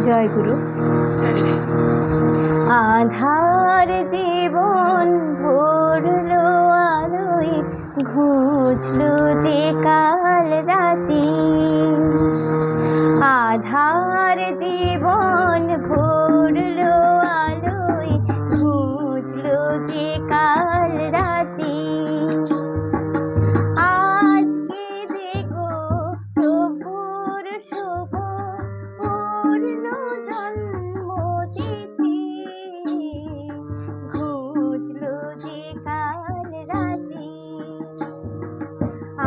জয় গুরু। আধার জীবন ভরল আলোয় ঘুজল যে কাল রাতে।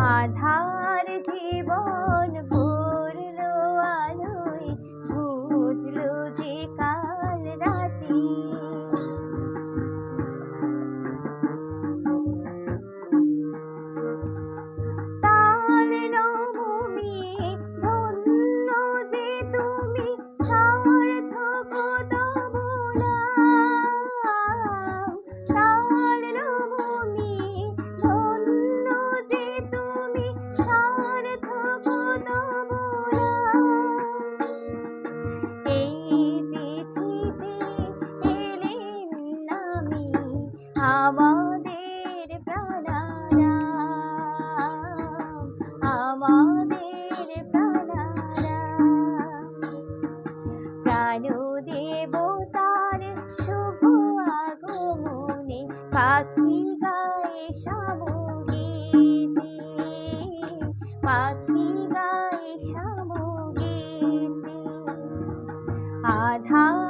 سمادھان পাখি গায়ে সাবগীতি পাখি গায়ে সাবগীতি আধা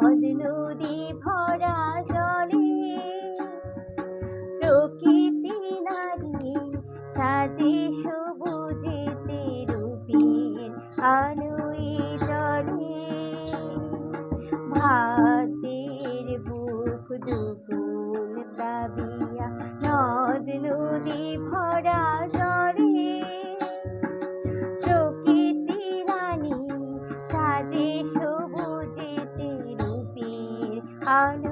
নদ নদী ভরা জলে প্রকৃতি নারী সাজে সবুজেতে রূপের আলোই জলে। ভাতের বুক দুপুর দাবিয়া নদ নদী ভরা জলে on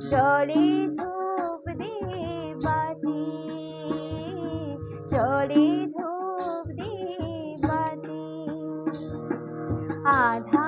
চলে ধূপ দিয়ে বাতি চলে ধূপ দিয়ে বাতি আধা